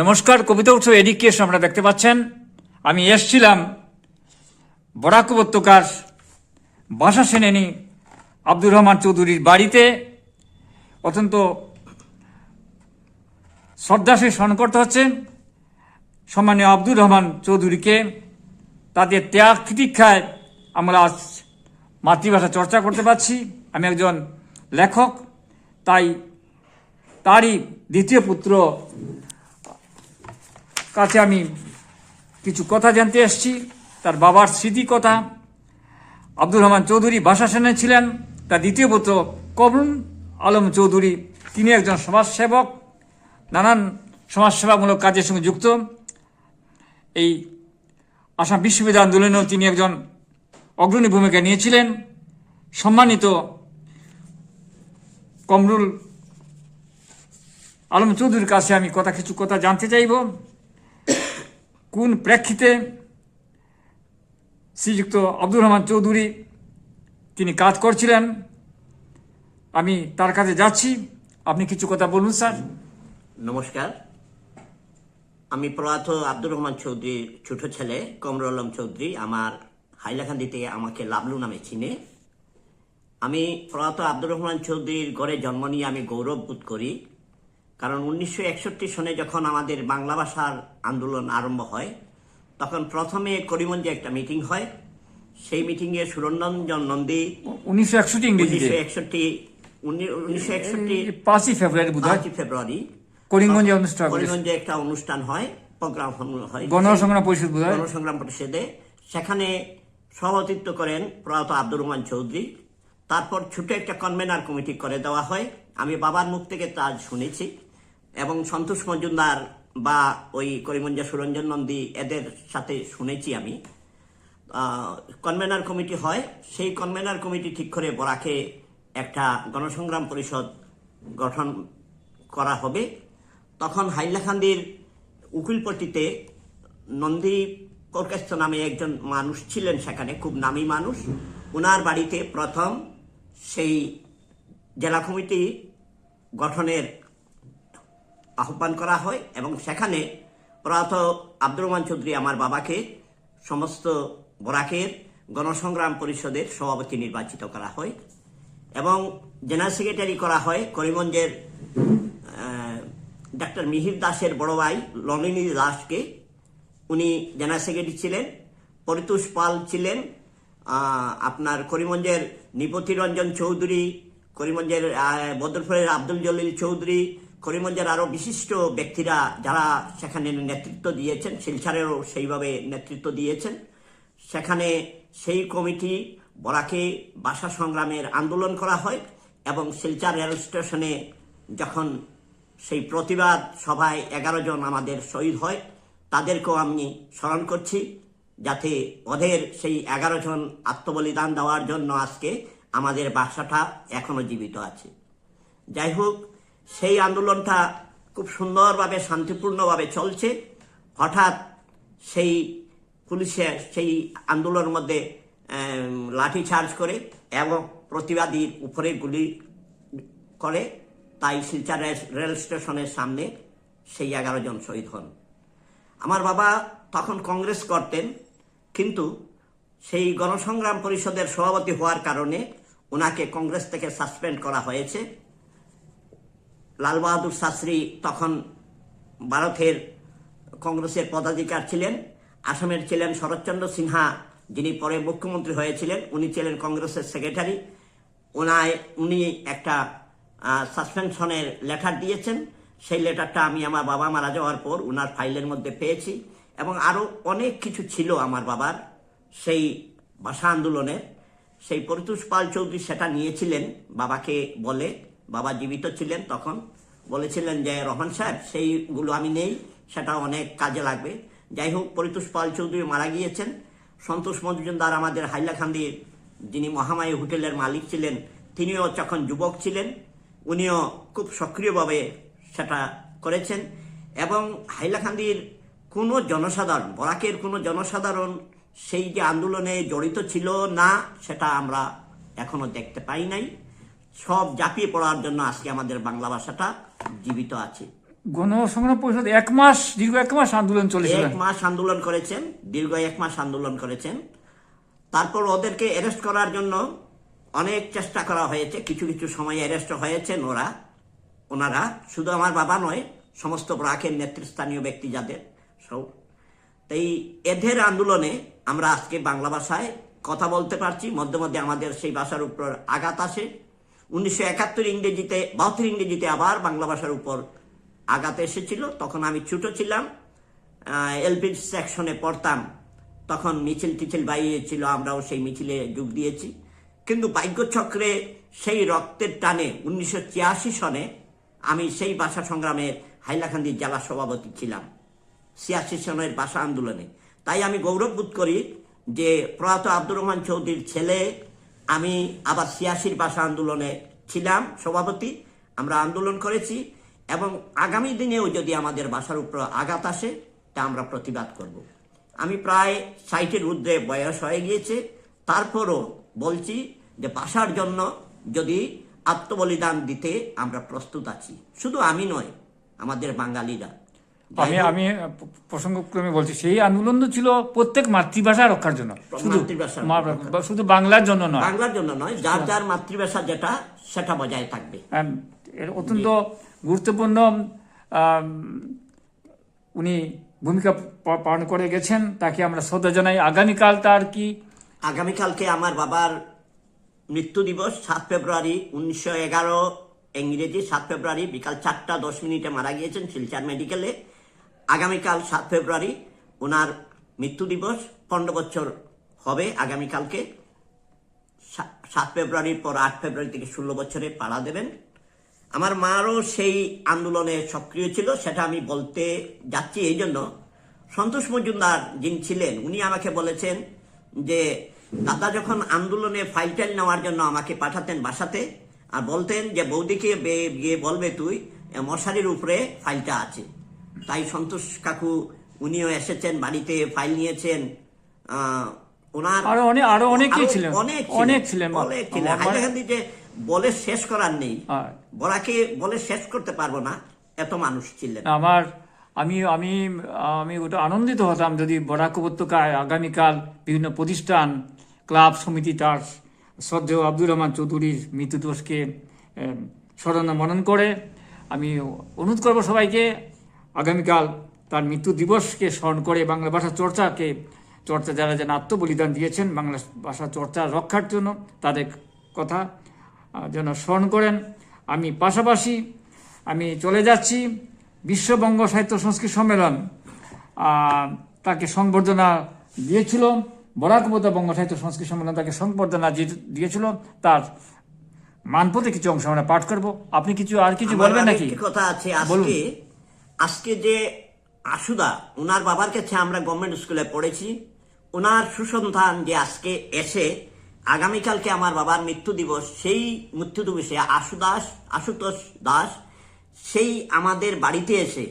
নমস্কার, কবিতা উৎসব এডিকেশন আপনারা দেখতে পাচ্ছেন। আমি এসছিলাম বরাক উপত্যকার বাসা সেনেনি আব্দুর রহমান চৌধুরীর বাড়িতে। অত্যন্ত শ্রদ্ধাশীল স্মরণ করতে হচ্ছে। সম্মানীয় আব্দুর রহমান চৌধুরীকে তাদের ত্যাগ তিতিক্ষায় আমরা আজ মাতৃভাষা চর্চা করতে পারছি। আমি একজন লেখক, তাই তারই দ্বিতীয় পুত্র কাছে আমি কিছু কথা জানতে এসেছি। তার বাবার স্মৃতি কথা। আব্দুর রহমান চৌধুরী বাসা সেনে ছিলেন। তার দ্বিতীয় পুত্র কবরুন আলম চৌধুরী। তিনি একজন সমাজসেবক। নানান সমাজসেবামূলক কাজের সঙ্গে যুক্ত। এই আসাম বিশ্ববিদ্যালয় আন্দোলনেও তিনি একজন অগ্রণী ভূমিকা নিয়েছিলেন। সম্মানিত কমরুল আলম চৌধুরীর কাছে আমি কথা কিছু কথা জানতে চাইব। কোন প্রেক্ষিতে শ্রীযুক্ত আব্দুর রহমান চৌধুরী তিনি কাজ করছিলেন? আমি তার কাছে যাচ্ছি। আপনি কিছু কথা বলুন, স্যার। নমস্কার। আমি প্রয়াত আব্দুর রহমান চৌধুরীর ছোট ছেলে কমরুল আলম চৌধুরী, আমার হাইলাকান্দিতে আমাকে লাবলু নামে চিনে। আমি প্রয়াত আব্দুর রহমান চৌধুরীর গড়ে জন্ম নিয়ে আমি গৌরব বোধ করি। কারণ উনিশশো একষট্টি সনে যখন আমাদের বাংলা ভাষার আন্দোলন আরম্ভ হয় তখন প্রথমে করিমগঞ্জে একটা মিটিং হয়। সেই মিটিংয়ে সুরঞ্জন নন্দী উনিশশো একষট্টি উনিশশো একষট্টি উনিশশো একষট্টি পাঁচই ফেব্রুয়ারি পাঁচই ফেব্রুয়ারি। করিমগঞ্জে অনুষ্ঠান করিমগঞ্জে একটা অনুষ্ঠান হয় প্রোগ্রাম হয়। গণসংগ্রাম পরিষদ গণসংগ্রাম পরিষদে। সেখানে সভাপতিত্ব করেন প্রয়াত আব্দুর রহমান চৌধুরী। তারপর ছোট একটা কনভেনার কমিটি করে দেওয়া হয়। আমি বাবার মুখ থেকে তা শুনেছি। এবং সন্তোষ মজুমদার বা ওই করিমঞ্জা সুরঞ্জন নন্দী এদের সাথে শুনেছি আমি। কনভেনার কমিটি হয়। সেই কনভেনার কমিটি ঠিক করে বরাকে একটা গণসংগ্রাম পরিষদ গঠন করা হবে। তখন হাইলাকান্দির উকিলপট্টিতে নন্দী প্রকাশ্য নামে একজন মানুষ ছিলেন সেখানে, খুব নামী মানুষ। ওনার বাড়িতে প্রথম সেই জেলা কমিটি গঠনের আহ্বান করা হয় এবং সেখানে প্রয়াত আব্দুর রহমান চৌধুরী আমার বাবাকে, সমস্ত বরাকের গণসংগ্রাম পরিষদের সভাপতি নির্বাচিত করা হয় এবং জেনারেল সেক্রেটারি করা হয় করিমগঞ্জের ডাক্তার মিহির দাসের বড় ভাই ললিনী দাসকে। উনি জেনারেল সেক্রেটারি ছিলেন, পরিতোষ পাল ছিলেন আপনার করিমগঞ্জের নিপতি রঞ্জন চৌধুরী, করিমগঞ্জের বদরপুরের আব্দুল জলিল চৌধুরী করিমগঞ্জের আরও বিশিষ্ট ব্যক্তিরা যারা সেখানে নেতৃত্ব দিয়েছেন, শিলচারেরও সেইভাবে নেতৃত্ব দিয়েছেন। সেখানে সেই কমিটি বরাকে ভাষা সংগ্রামের আন্দোলন করা হয় এবং শিলচার রেল স্টেশনে যখন সেই প্রতিবাদ সভায় এগারো জন আমাদের শহীদ হয়, তাদেরকেও আমি স্মরণ করছি যাতে ওদের সেই এগারো জন আত্মবলিদান দেওয়ার জন্য আজকে আমাদের বাসাটা এখনও জীবিত আছে। যাই হোক সেই আন্দোলনটা খুব সুন্দরভাবে, শান্তিপূর্ণভাবে চলছে। হঠাৎ সেই পুলিশে সেই আন্দোলনের মধ্যে লাঠি চার্জ করে এবং প্রতিবাদীর উপরে গুলি করে। তাই শিলচর রেল- স্টেশনের সামনে সেই এগারো জন শহীদ হন। আমার বাবা তখন কংগ্রেস করতেন, কিন্তু সেই গণসংগ্রাম পরিষদের সভাপতি হওয়ার কারণে ওনাকে কংগ্রেস থেকে সাসপেন্ড করা হয়েছে। লাল বাহাদুর শাস্ত্রী তখন ভারতের কংগ্রেসের পদাধিকার ছিলেন, আসামের ছিলেন শরৎচন্দ্র সিনহা, যিনি পরে মুখ্যমন্ত্রী হয়েছিলেন, উনি ছিলেন কংগ্রেসের সেক্রেটারি। ওনায়, উনি একটা সাসপেনশনের লেটার দিয়েছেন। সেই লেটারটা আমি আমার বাবা মারা যাওয়ার পর ওনার ফাইলের মধ্যে পেয়েছি। এবং আরও অনেক কিছু ছিল আমার বাবার সেই ভাষা আন্দোলনের। সেই পরিতোষ পাল চৌধুরী সেটা নিয়েছিলেন বাবাকে বলে। বাবা জীবিত ছিলেন তখন। বলেছিলেন যে, রহমান সাহেব, সেইগুলো আমি নেই, সেটা অনেক কাজে লাগবে। যাই হোক, পরিতোষ পাল চৌধুরী মারা গিয়েছেন। সন্তোষ মজুমদার আমাদের হাইলাকান্দির যিনি মহামায়ী হোটেলের মালিক ছিলেন, তিনিও যখন যুবক ছিলেন, উনিও খুব সক্রিয়ভাবে সেটা করেছেন। এবং হাইলাকান্দির কোনো জনসাধারণ, বরাকের কোনো জনসাধারণ সেই যে আন্দোলনে জড়িত ছিল না, সেটা আমরা এখনও দেখতে পাই নাই। সব জাপিয়ে পড়ার জন্য আজকে আমাদের বাংলা ভাষাটা জীবিত আছে। গণসংগ্রাম পরিষদ এক মাস দীর্ঘ এক মাস আন্দোলন চলেছিল। এক মাস আন্দোলন করেছেন দীর্ঘ এক মাস আন্দোলন করেছেন। তারপর ওদেরকে অ্যারেস্ট করার জন্য অনেক চেষ্টা করা হয়েছে কিছু কিছু সময় অ্যারেস্ট হয়েছেন ওরা ওনারা। শুধু আমার বাবা নয় সমস্ত ব্রাকের নেতৃস্থানীয় ব্যক্তি যাদের সব। তাই এদের আন্দোলনে আমরা আজকে বাংলা ভাষায় কথা বলতে পারছি মধ্যে মধ্যে আমাদের সেই ভাষার উপর আঘাত আসে। উনিশশো একাত্তর ইংরেজিতে, বাহাত্তর ইংরেজিতে আবার বাংলা ভাষার উপর আঘাত এসেছিল। তখন আমি ছোট ছিলাম। এলপি সেকশনে পড়তাম। তখন মিছিল টিছিল বাইরেছিল আমরাও সেই মিছিলে যোগ দিয়েছি। কিন্তু ভাগ্যচক্রে সেই রক্তের টানে উনিশশো ছিয়াশি সনে আমি সেই ভাষা সংগ্রামের হাইলাকান্দি জেলা সভাপতি ছিলাম, ছিয়াশি সনের ভাষা আন্দোলনে। তাই আমি গৌরব বোধ করি যে প্রয়াত আব্দুর রহমান চৌধুরীর ছেলে আমি আবার ছিয়াশির ভাষা আন্দোলনে ছিলাম, সভাপতি। আমরা আন্দোলন করেছি এবং আগামী দিনেও যদি আমাদের ভাষার উপর আঘাত আসে, তা আমরা প্রতিবাদ করব। আমি প্রায় ষাটের ঊর্ধ্বে বয়স হয়ে গিয়েছে। তারপরও বলছি যে ভাষার জন্য যদি আত্মবলিদান দিতে আমরা প্রস্তুত আছি। শুধু আমি নয়, আমাদের বাঙালিরা। আমি আমি প্রসঙ্গক্রমে বলছি সেই আন্দোলন তো ছিল প্রত্যেক মাতৃভাষা রক্ষার জন্য। শুধু শুধু বাংলার জন্য নয়। বাংলার জন্য নয় যার যার মাতৃভাষা যেটা সেটা বজায় থাকবে। এর অত্যন্ত গুরুত্বপূর্ণ উনি ভূমিকা পালন করে গেছেন তাকে আমরা শ্রদ্ধা জানাই। আগামীকাল তার কি? আগামীকালকে আমার বাবার মৃত্যু দিবস সাত ফেব্রুয়ারি উনিশশো এগারো ইংরেজি সাত ফেব্রুয়ারি বিকাল চারটা দশ মিনিটে মারা গিয়েছেন শিলচার মেডিকেলে। আগামীকাল সাত ফেব্রুয়ারি ওনার মৃত্যু দিবস। পনেরো বছর হবে আগামীকালকে। সাত ফেব্রুয়ারির পর আট ফেব্রুয়ারি থেকে ষোলো বছরে পাড়া দেবেন। আমার মারও সেই আন্দোলনে সক্রিয় ছিল, সেটা আমি বলতে যাচ্ছি এই জন্য। সন্তোষ মজুমদার যিনি ছিলেন, উনি আমাকে বলেছেন যে, দাদা যখন আন্দোলনে ফাইল টাইল নেওয়ার জন্য আমাকে পাঠাতেন বাসাতে আর বলতেন যে, বৌদিকে গিয়ে বলবে তুই মশারির উপরে ফাইলটা আছে। তাই সন্তোষ কাকু উনিও এসেছেন বাড়িতে ফাইল নিয়েছেন। ওনার আরও অনেক আরও অনেকেই ছিলেন। অনেক অনেক ছিলেন অনেক ছিলেন। হাইলাকান্দি যে বলে শেষ করার নেই। বলাকে বলে শেষ করতে পারব না এত মানুষ ছিলেন। আমার আমি আমি আমি ওটা আনন্দিত হতাম যদি বরাক উপত্যকায় আগামীকাল বিভিন্ন প্রতিষ্ঠান ক্লাব সমিতি তার শ্রদ্ধেয় আব্দুর রহমান চৌধুরীর মৃত্যু দিবসকে এম, স্মরণ মনন করে আমি অনুরোধ করব সবাইকে আগামীকাল তার মৃত্যু দিবসকে স্মরণ করে বাংলা ভাষা চর্চাকে চর্চা যারা যেন আত্মবলিদান দিয়েছেন বাংলা ভাষা চর্চা রক্ষার জন্য তাদের কথা যেন স্মরণ করেন। আমি পাশাপাশি আমি চলে যাচ্ছি বিশ্ববঙ্গ সাহিত্য সংস্কৃত সম্মেলন। তাকে সংবর্ধনা দিয়েছিল বরাক উপত্যকা বঙ্গ সাহিত্য সংস্কৃত সম্মেলন তাকে সংবর্ধনা দিয়ে- দিয়েছিল। তার মানপথে কিছু অংশ আমরা পাঠ করব। আপনি কিছু আর কিছু বলবেন নাকি? কথা আছে। আজকে। আজকে যে আশুদা ওনার বাবার কাছে আমরা গভর্নমেন্ট স্কুলে পড়েছি ওনার সুসন্তান যে আজকে এসে, আগামীকালকে আমার বাবার মৃত্যু দিবস, সেই মৃত্যু দিবসে আশু দাস আশুতোষ দাস, সেই আমাদের বাড়িতে এসে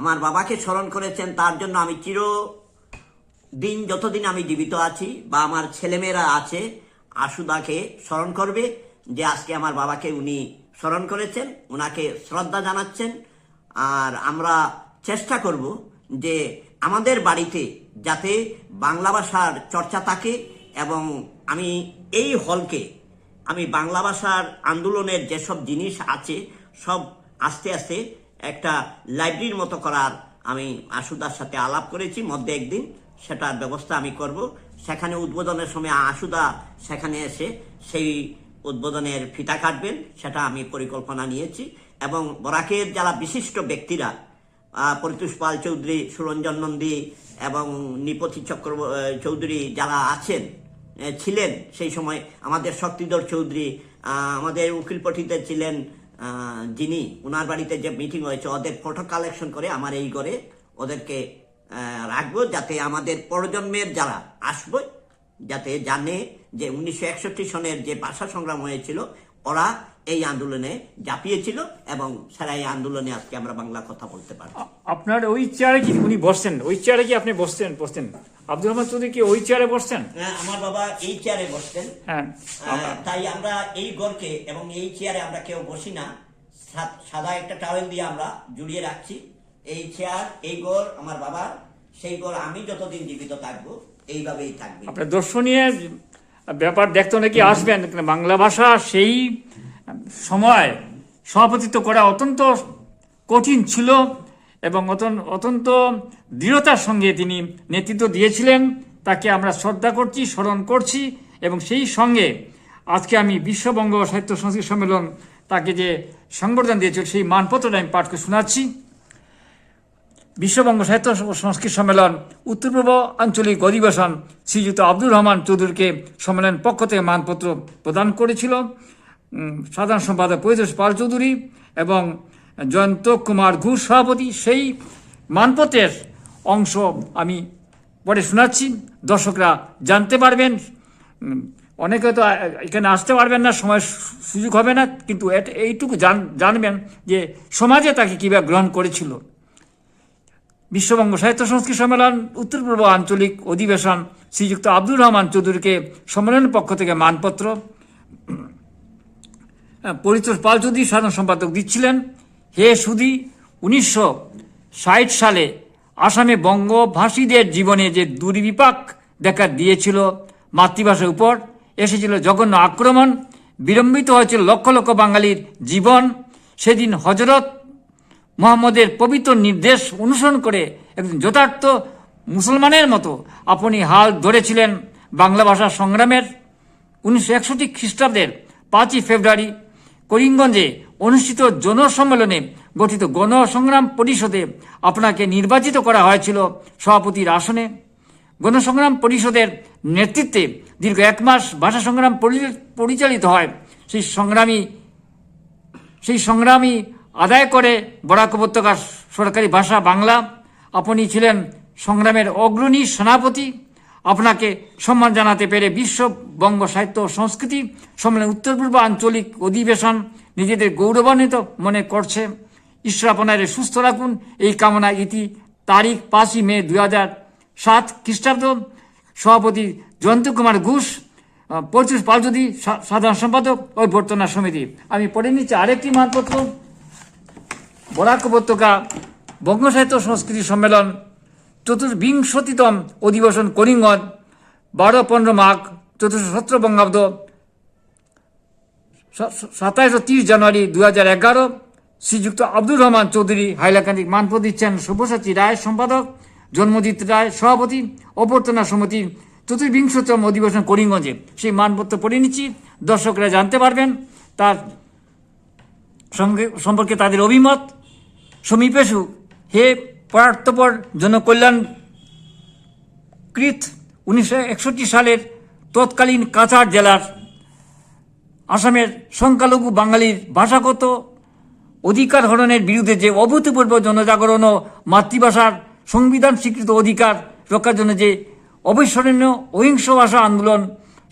আমার বাবাকে স্মরণ করেছেন। তার জন্য আমি চির দিন, যতদিন আমি জীবিত আছি বা আমার ছেলেমেয়েরা আছে, আশুদাকে স্মরণ করবে যে আজকে আমার বাবাকে উনি স্মরণ করেছেন ওনাকে শ্রদ্ধা জানাচ্ছেন। আর আমরা চেষ্টা করব যে আমাদের বাড়িতে যাতে বাংলা ভাষার চর্চা থাকে এবং আমি এই হলকে, আমি বাংলা ভাষার আন্দোলনের যেসব জিনিস আছে, সব আস্তে আস্তে একটা লাইব্রেরির মতো করার আমি আশুদার সাথে আলাপ করেছি, মধ্যে একদিন সেটার ব্যবস্থা আমি করব। সেখানে উদ্বোধনের সময় আশুদা সেখানে এসে সেই উদ্বোধনের ফিতা কাটবেন, সেটা আমি পরিকল্পনা নিয়েছি। এবং বরাকের যারা বিশিষ্ট ব্যক্তিরা পরিতোষ পাল চৌধুরী, সুরঞ্জন নন্দী এবং নিপতি চক্র চৌধুরী যারা আছেন ছিলেন সেই সময় আমাদের শক্তিধর চৌধুরী আমাদের উকিলপটিতে ছিলেন যিনি ওনার বাড়িতে যে মিটিং হয়েছে, ওদের ফটো কালেকশন করে আমার এই ঘরে ওদেরকে রাখব, যাতে আমাদের প্রজন্মের যারা আসবে, যাতে জানে যে উনিশশো একষট্টি সনের যে ভাষা সংগ্রাম হয়েছিল ওরা এই আন্দোলনে ঝাঁপিয়েছিল এবং সারা এই আন্দোলনে আজকে আমরা বাংলা কথা বলতে পারি আপনার ওই চেয়ারে কি উনি বসছেন? ওই চেয়ারে কি আপনি বসছেন? বসতেন আব্দুর রহমান চৌধুরী কি ওই চেয়ারে বসছেন? হ্যাঁ, আমার বাবা এই চেয়ারে বসতেন। হ্যাঁ তাই আমরা এই গড়কে এবং এই চেয়ারে আমরা কেউ বসি না। সাদা একটা টাওয়েল দিয়ে আমরা জুড়িয়ে রাখছি। এই চেয়ার এই গোর আমার বাবার সেই গোর আমি যতদিন জীবিত থাকব এইভাবেই থাকবে। আপনার দর্শনীয় ব্যাপার দেখতে নাকি আসবেন? বাংলা ভাষা সেই সময় সভাপতিত্ব করা অত্যন্ত কঠিন ছিল এবং অত্যন্ত দৃঢ়তার সঙ্গে তিনি নেতৃত্ব দিয়েছিলেন। তাকে আমরা শ্রদ্ধা করছি, স্মরণ করছি এবং সেই সঙ্গে আজকে আমি বিশ্ববঙ্গ সাহিত্য সংস্কৃতি সম্মেলন তাকে যে সংবর্ধনা দিয়েছিল সেই মানপত্রটা আমি পাঠ করে শোনাচ্ছি। বিশ্ববঙ্গ সাহিত্য ও সংস্কৃত সম্মেলন উত্তর পূর্ব আঞ্চলিক অধিবেশন শ্রীযুক্ত আব্দুর রহমান চৌধুরীকে সম্মেলন পক্ষ থেকে মানপত্র প্রদান করেছিল। সাধারণ সম্পাদক পরিতোষ পাল চৌধুরী এবং জয়ন্ত কুমার ঘোষ সভাপতি। সেই মানপত্রের অংশ আমি পরে শোনাচ্ছি। দর্শকরা জানতে পারবেন। অনেকে তো এখানে আসতে পারবেন না, সময় সুযোগ হবে না, কিন্তু এইটুকু জান- জানবেন যে সমাজে তাকে কীভাবে গ্রহণ করেছিল। বিশ্ববঙ্গ সাহিত্য সংস্কৃতি সম্মেলন, উত্তর পূর্ব আঞ্চলিক অধিবেশন, শ্রীযুক্ত আব্দুর রহমান চৌধুরীকে সম্মেলনের পক্ষ থেকে মানপত্র। পরিতোষ পাল চৌধুরী সাধারণ সম্পাদক দিচ্ছিলেন। হে সুধী, উনিশশো ষাট সালে আসামে বঙ্গভাষীদের জীবনে যে দুর্বিপাক দেখা দিয়েছিল মাতৃভাষার উপর, এসেছিল জঘন্য আক্রমণ, বিলম্বিত হয়েছিল লক্ষ লক্ষ বাঙালির জীবন। সেদিন হজরত মোহাম্মদের পবিত্র নির্দেশ অনুসরণ করে একজন যথার্থ মুসলমানের মতো আপনি হাল ধরেছিলেন বাংলা ভাষা সংগ্রামের উনিশশো একষট্টি খ্রিস্টাব্দের পাঁচই ফেব্রুয়ারি করিমগঞ্জে অনুষ্ঠিত জনসম্মেলনে গঠিত গণসংগ্রাম পরিষদে আপনাকে নির্বাচিত করা হয়েছিল সভাপতির আসনে। গণসংগ্রাম পরিষদের নেতৃত্বে দীর্ঘ এক মাস ভাষা সংগ্রাম পরিচালিত হয়। সেই সংগ্রামী সেই সংগ্রামী আদায় করে বরাক উপত্যকার সরকারি ভাষা বাংলা। আপনি ছিলেন সংগ্রামের অগ্রণী সেনাপতি। আপনাকে সম্মান জানাতে পেরে বিশ্ববঙ্গ সাহিত্য সংস্কৃতি সম্মেলন উত্তর পূর্ব আঞ্চলিক অধিবেশন নিজেদের গৌরবান্বিত মনে করছে। ঈশ্বর আপনার সুস্থ রাখুন। এই কামনা ইতি তারিখ পাঁচই মে দুই হাজার সাত খ্রিস্টাব্দ। সভাপতি জয়ন্ত কুমার ঘোষ পরিচুষ সা- সাধারণ সম্পাদক অভ্যর্থনা সমিতি। আমি পড়ে নিচ্ছি আরেকটি মানপত্র। বরাক উপত্যকা বঙ্গ সাহিত্য সংস্কৃতি সম্মেলন, চতুর্বিংশতিতম অধিবেশন করিমগঞ্জ, বারো পনেরো মাঘ চতুর্শো সতেরো বঙ্গাব্দ সাতাইশ তিরিশ জানুয়ারি দু হাজার এগারো, শ্রীযুক্ত আব্দুর রহমান চৌধুরী হাইলাকান্দি মানপত্র দিচ্ছেন সব্যসাচী রায় সম্পাদক, জন্মজিৎ রায় সভাপতি, অভ্যর্থনা সমিতি, চতুর্বিংশতম অধিবেশন করিমগঞ্জে। সেই মানপত্র পড়ে নিচ্ছি, দর্শকরা জানতে পারবেন, তার সম্পর্কে তাদের অভিমত। সমীপেশু হে পরার্থপর জনকল্যাণ কৃত উনিশশো একষট্টি সালের তৎকালীন কাছাড় জেলার আসামের সংখ্যালঘু বাঙালির ভাষাগত অধিকার হরণের বিরুদ্ধে যে অভূতপূর্ব জনজাগরণ ও মাতৃভাষার সংবিধান স্বীকৃত অধিকার রক্ষার জন্য যে অবিস্মরণীয় অহিংস ভাষা আন্দোলন,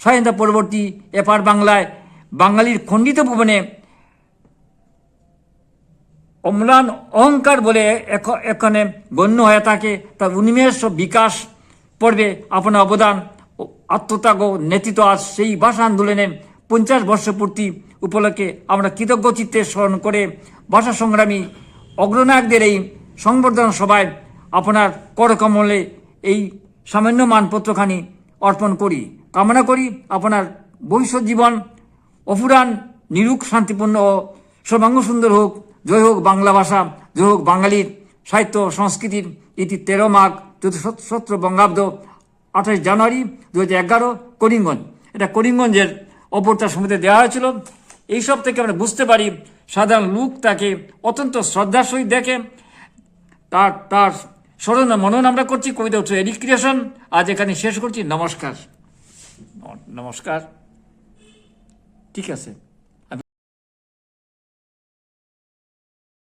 স্বাধীনতা পরবর্তী এপার বাংলায় বাঙালির খণ্ডিত ভুবনে অম্লান অহংকার বলে এখ- এখানে গণ্য হয়ে থাকে, তার উন্মেষ বিকাশ পর্বে আপনার অবদান আত্মত্যাগ নেতৃত্ব আজ সেই ভাষা আন্দোলনে পঞ্চাশ বর্ষপূর্তি উপলক্ষে আমরা কৃতজ্ঞ চিত্তে স্মরণ করে ভাষা সংগ্রামী অগ্রনায়কদের এই সংবর্ধনা সভায় আপনার করকমলে এই সামান্য মানপত্রখানি অর্পণ করি। কামনা করি আপনার ভবিষ্যৎ জীবন অফুরান নিরুক শান্তিপূর্ণ ও সর্বাঙ্গ সুন্দর হোক। জয় হোক বাংলা ভাষা জয় হোক বাঙালির সাহিত্য সংস্কৃতির ইতি তেরো মাঘ সতেরো বঙ্গাব্দ আঠাশ জানুয়ারি দু হাজার এগারো করিমগঞ্জ। এটা করিমগঞ্জের অপরতার সমিতি দেওয়া হয়েছিল। এইসব থেকে আমরা বুঝতে পারি সাধারণ লোক তাকে অত্যন্ত শ্রদ্ধার সহিত দেখে। তার তার স্মরণ মনন আমরা করছি। কবিতা উৎসব এডিট ক্রিয়েশন আজ এখানে শেষ করছি। নমস্কার। নমস্কার। ঠিক আছে।